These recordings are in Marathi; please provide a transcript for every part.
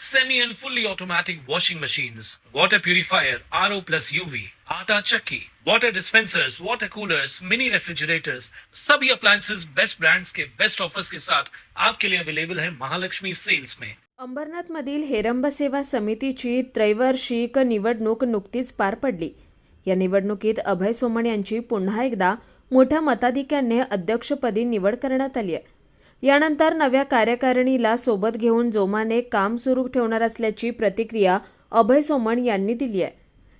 semi and fully automatic washing machines, water purifier, RO plus UV, आटा चक्की, water dispensers, water coolers, mini refrigerators, सभी appliances बेस्ट ब्रांड्स के बेस्ट ऑफर्स के साथ आपके लिए अवेलेबल है महालक्ष्मी सेल्स में। अंबरनाथमधील हेरंब सेवा समितीची त्रैवार्षिक निवडणूक नुकतीच पार पडली. या निवडणुकीत अभय सोमण यांची पुन्हा एकदा मोठ्या मताधिक्याने अध्यक्षपदी निवड करण्यात आली आहे. यानंतर नव्या कार्यकारिणीला सोबत घेऊन जोमाने काम सुरू ठेवणार असल्याची प्रतिक्रिया अभय सोमण यांनी दिली आहे.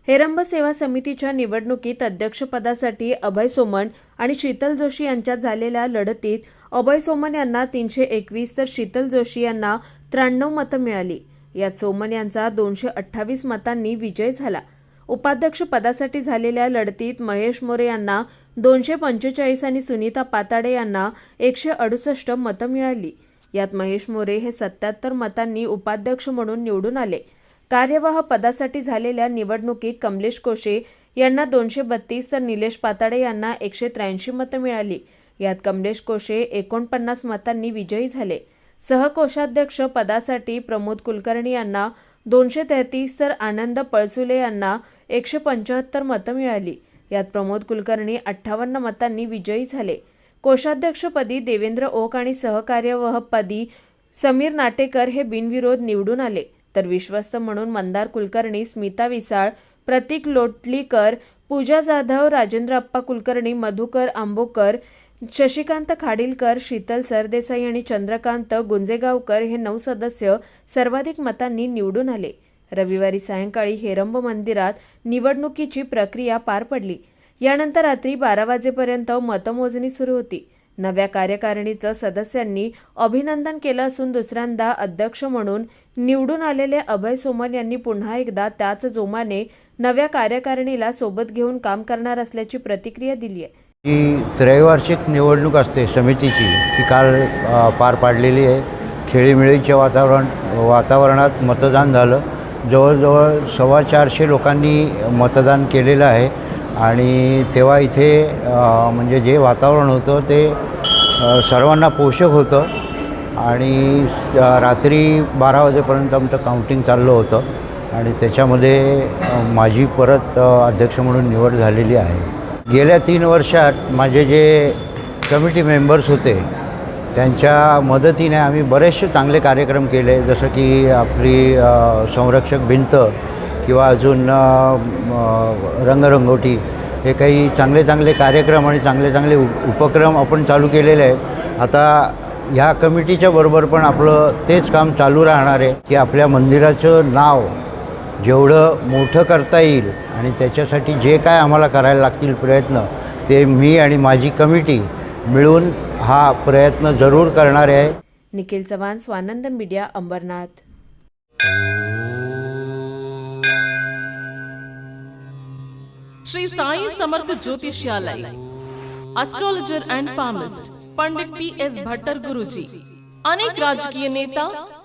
हेरंब सेवा समितीच्या निवडणुकीत अध्यक्षपदासाठी अभय सोमण आणि शीतल जोशी यांच्यात झालेल्या लढतीत अभय सोमण यांना तीनशे एकवीस तर शीतल जोशी यांना त्र्याण्णव मतं मिळाली. यात सोमण यांचा दोनशे अठ्ठावीस मतांनी विजय झाला. उपाध्यक्ष पदासाठी झालेल्या लढतीत महेश मोरे यांना दोनशे पंचेचाळीस आणि सुनीता पाताडे यांना एकशे अडुसष्ट मतं मिळाली. यात महेश मोरे हे सत्याहत्तर मतांनी उपाध्यक्ष म्हणून निवडून आले. कार्यवाह पदासाठी झालेल्या निवडणुकीत कमलेश कोशे यांना दोनशे बत्तीस तर निलेश पाताडे यांना एकशे त्र्याऐंशी मतं मिळाली. यात कमलेश कोशे एकोणपन्नास मतांनी विजयी झाले. सहकोषाध्यक्ष पदासाठी प्रमोद कुलकर्णी यांना दोनशे तेहतीस तर आनंद पळसुले यांना एकशे पंच्याहत्तर मतं मिळाली. यात प्रमोद कुलकर्णी अठ्ठावन्न मतांनी विजयी झाले. कोषाध्यक्षपदी देवेंद्र ओक आणि सहकार्यवाहपदी समीर नाटेकर हे बिनविरोध निवडून आले. तर विश्वस्त म्हणून मंदार कुलकर्णी स्मिता विसाळ प्रतीक लोटलीकर पूजा जाधव राजेंद्र अप्पा कुलकर्णी मधुकर आंबोकर शशिकांत खाडीलकर शीतल सरदेसाई आणि चंद्रकांत गुंजेगावकर हे नऊ सदस्य सर्वाधिक मतांनी निवडून आले. रविवारी सायंकाळी हेरंब मंदिरात निवडणुकीची प्रक्रिया पार पडली. यानंतर रात्री बारा वाजेपर्यंत मतमोजणी सुरू होती. नव्या कार्यकारिणीचं सदस्यांनी अभिनंदन केलं असून दुसऱ्यांदा अध्यक्ष म्हणून निवडून आलेले अभय सोमल यांनी पुन्हा एकदा त्याच जोमाने नव्या कार्यकारिणीला सोबत घेऊन काम करणार असल्याची प्रतिक्रिया दिली आहे ही त्रैवार्षिक निवडणूक असते समितीची. ती काल पार पाडलेली आहे. खेळीमेळीचे वातावरण वातावरणात मतदान झालं. जवळजवळ सव्वा चारशे लोकांनी मतदान केलेलं आहे. आणि तेव्हा इथे म्हणजे जे वातावरण होतं ते सर्वांना पोषक होतं. आणि रात्री बारा वाजेपर्यंत आमचं काउंटिंग चाललं होतं. आणि त्याच्यामध्ये माझी परत अध्यक्ष म्हणून निवड झालेली आहे. गेल्या तीन वर्षात माझे जे कमिटी मेंबर्स होते त्यांच्या मदतीने आम्ही बरेचसे चांगले कार्यक्रम केले जसं की आपली संरक्षक भिंत किंवा अजून रंगरंगोटी हे काही चांगले चांगले कार्यक्रम आणि चांगले चांगले उपक्रम आपण चालू केलेले आहेत. आता ह्या कमिटीच्या बरोबर पण आपलं तेच काम चालू राहणार आहे की आपल्या मंदिराचं नाव जेवढं मोठं करता येईल आणि त्याच्यासाठी जे काय आम्हाला करायला लागतील प्रयत्न ते मी आणि माझी कमिटी मिळून हा प्रयत्न जरूर करणार आहे. Nikhil Chavan Swanand media Ambernath. Shri Sai Samarth Jyotishyalay astrologer and palmist Pandit T S Bhattar Guruji अनेक राजकीय नेता